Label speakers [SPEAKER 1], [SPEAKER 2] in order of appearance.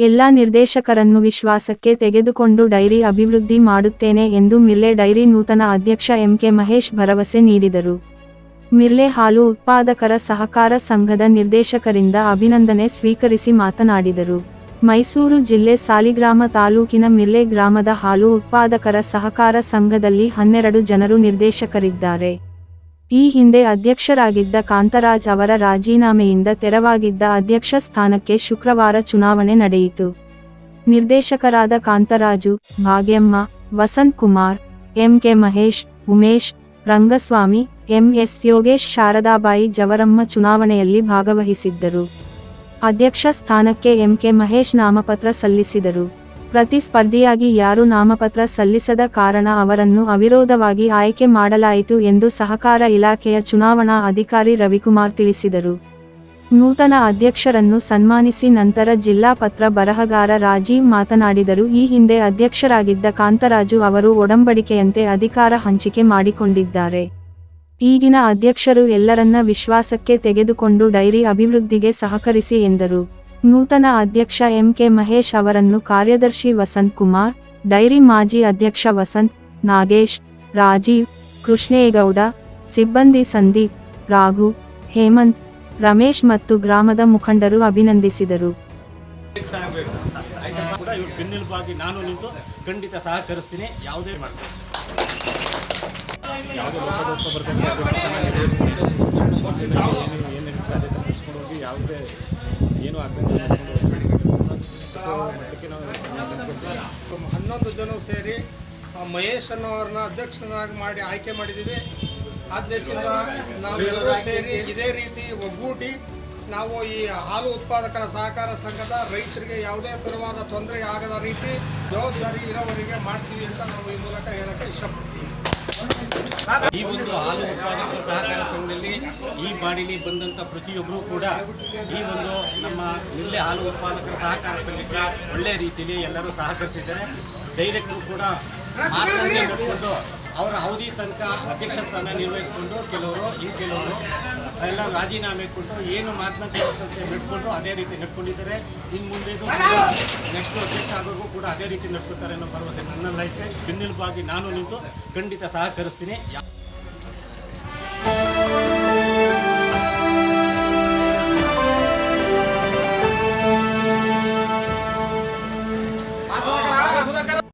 [SPEAKER 1] ಎಲ್ಲ ನಿರ್ದೇಶಕರನ್ನು ವಿಶ್ವಾಸಕ್ಕೆ ತೆಗೆದುಕೊಂಡು ಡೈರಿ ಅಭಿವೃದ್ಧಿ ಮಾಡುತ್ತೇನೆ ಎಂದು ಮಿರ್ಲೆ ಡೈರಿ ನೂತನ ಅಧ್ಯಕ್ಷ ಎಂಕೆ ಮಹೇಶ್ ಭರವಸೆ ನೀಡಿದರು. ಮಿರ್ಲೆ ಹಾಲು ಉತ್ಪಾದಕರ ಸಹಕಾರ ಸಂಘದ ನಿರ್ದೇಶಕರಿಂದ ಅಭಿನಂದನೆ ಸ್ವೀಕರಿಸಿ ಮಾತನಾಡಿದರು. ಮೈಸೂರು ಜಿಲ್ಲೆ ಸಾಲಿಗ್ರಾಮ ತಾಲೂಕಿನ ಮಿರ್ಲೆ ಗ್ರಾಮದ ಹಾಲು ಉತ್ಪಾದಕರ ಸಹಕಾರ ಸಂಘದಲ್ಲಿ ಹನ್ನೆರಡು ಜನರು ನಿರ್ದೇಶಕರಿದ್ದಾರೆ. ಈ ಹಿಂದೆ ಅಧ್ಯಕ್ಷರಾಗಿದ್ದ ಕಾಂತರಾಜ್ ಅವರ ರಾಜೀನಾಮೆಯಿಂದ ತೆರವಾಗಿದ್ದ ಅಧ್ಯಕ್ಷ ಸ್ಥಾನಕ್ಕೆ ಶುಕ್ರವಾರ ಚುನಾವಣೆ ನಡೆಯಿತು. ನಿರ್ದೇಶಕರಾದ ಕಾಂತರಾಜು, ಭಾಗ್ಯಮ್ಮ, ವಸಂತ್ ಕುಮಾರ್ ಎಂಕೆ ಮಹೇಶ್, ಉಮೇಶ್, ರಂಗಸ್ವಾಮಿ ಎಂಎಸ್ ಯೋಗೇಶ್, ಶಾರದಾಬಾಯಿ ಜವರಮ್ಮ ಚುನಾವಣೆಯಲ್ಲಿ ಭಾಗವಹಿಸಿದ್ದರು. ಅಧ್ಯಕ್ಷ ಸ್ಥಾನಕ್ಕೆ ಎಂಕೆ ಮಹೇಶ್ ನಾಮಪತ್ರ ಸಲ್ಲಿಸಿದರು. ಪ್ರತಿಸ್ಪರ್ಧಿಯಾಗಿ ಯಾರು ನಾಮಪತ್ರ ಸಲ್ಲಿಸದ ಕಾರಣ ಅವರನ್ನು ಅವಿರೋಧವಾಗಿ ಆಯ್ಕೆ ಮಾಡಲಾಯಿತು ಎಂದು ಸಹಕಾರ ಇಲಾಖೆಯ ಚುನಾವಣಾ ಅಧಿಕಾರಿ ರವಿಕುಮಾರ್ ತಿಳಿಸಿದರು. ನೂತನ ಅಧ್ಯಕ್ಷರನ್ನು ಸನ್ಮಾನಿಸಿ ನಂತರ ಜಿಲ್ಲಾ ಪತ್ರ ಬರಹಗಾರ ರಾಜೀವ್ ಮಾತನಾಡಿದರು. ಈ ಹಿಂದೆ ಅಧ್ಯಕ್ಷರಾಗಿದ್ದ ಕಾಂತರಾಜು ಅವರು ಒಡಂಬಡಿಕೆಯಂತೆ ಅಧಿಕಾರ ಹಂಚಿಕೆ ಮಾಡಿಕೊಂಡಿದ್ದಾರೆ. ಈಗಿನ ಅಧ್ಯಕ್ಷರು ಎಲ್ಲರನ್ನ ವಿಶ್ವಾಸಕ್ಕೆ ತೆಗೆದುಕೊಂಡು ಡೈರಿ ಅಭಿವೃದ್ಧಿಗೆ ಸಹಕರಿಸಿ ಎಂದರು. ನೂತನ ಅಧ್ಯಕ್ಷ ಎಂಕೆ ಮಹೇಶ್ ಅವರನ್ನು ಕಾರ್ಯದರ್ಶಿ ವಸಂತ್ ಕುಮಾರ್, ಡೈರಿ ಮಾಜಿ ಅಧ್ಯಕ್ಷ ವಸಂತ್, ನಾಗೇಶ್, ರಾಜೀವ್, ಕೃಷ್ಣೇಗೌಡ, ಸಿಬ್ಬಂದಿ ಸಂದೀಪ್, ರಾಘು, ಹೇಮಂತ್, ರಮೇಶ್ ಮತ್ತು ಗ್ರಾಮದ ಮುಖಂಡರು ಅಭಿನಂದಿಸಿದರು.
[SPEAKER 2] ಹೋಗಿ ಯಾವುದೇ ಏನು. ನಾವು
[SPEAKER 3] ಹನ್ನೊಂದು ಜನ ಸೇರಿ ಆ ಮಹೇಶ್ ಅನ್ನೋರನ್ನ ಅಧ್ಯಕ್ಷನಾಗಿ ಮಾಡಿ ಆಯ್ಕೆ ಮಾಡಿದ್ದೀವಿ ಆದ್ದರಿಂದ ನಾವೆಲ್ಲರೂ ಸೇರಿ ಇದೇ ರೀತಿ ಒಗ್ಗೂಡಿ ನಾವು ಈ ಹಾಲು ಉತ್ಪಾದಕರ ಸಹಕಾರ ಸಂಘದ ರೈತರಿಗೆ ಯಾವುದೇ ತರವಾದ ತೊಂದರೆ ಆಗದ ರೀತಿ ಜವಾಬ್ದಾರಿ ಇರೋವರಿಗೆ ಮಾಡ್ತೀವಿ ಅಂತ ನಾವು ಈ ಮೂಲಕ ಹೇಳಕ್ಕೆ ಇಷ್ಟಪಡ್ತೀವಿ
[SPEAKER 4] ಈ ಒಂದು ಹಾಲು ಉತ್ಪಾದಕರ ಸಹಕಾರ ಸಂಘದಲ್ಲಿ ಈ ಬಾಡಿಲಿ ಬಂದಂಥ ಪ್ರತಿಯೊಬ್ಬರೂ ಕೂಡ ಈ ಒಂದು ನಮ್ಮ ನಿಲ್ಲೆ ಹಾಲು ಉತ್ಪಾದಕರ ಸಹಕಾರ ಸಂಘಕ್ಕೆ ಒಳ್ಳೆಯ ರೀತಿಯಲ್ಲಿ ಎಲ್ಲರೂ ಸಹಕರಿಸಿದ್ದಾರೆ. ಡೈರೆಕ್ಟ್ರು ಕೂಡ ಮಾತುಕತೆ ಮಾಡಿಕೊಂಡು ಅವರ ಅವಧಿ ತನಕ ಅಧ್ಯಕ್ಷ ಸ್ಥಾನ ನಿರ್ವಹಿಸಿಕೊಂಡು ಕೆಲವರು, ಈ ಕೆಲವರು ಎಲ್ಲ ರಾಜೀನಾಮೆ ಕೊಟ್ಟು ಏನು ಮಾತನಾಡ್ತಂತೆ ನಡ್ಕೊಂಡ್ರು ಅದೇ ರೀತಿ ನಡ್ಕೊಂಡಿದ್ದಾರೆ. ಇನ್ನು ಮುಂದೆ ನೆಕ್ಸ್ಟ್ ಅಧ್ಯಕ್ಷ ಆಗೋಗೂ ಕೂಡ ಅದೇ ರೀತಿ ನಡ್ಕೊತಾರೆ ಅನ್ನೋ ಭರವಸೆ ನನ್ನಲ್ಲೈತೆ. ಬೆನ್ನೆಲುಬಾಗಿ ನಾನು ನಿಂತು ಖಂಡಿತ ಸಹಕರಿಸ್ತೀನಿ.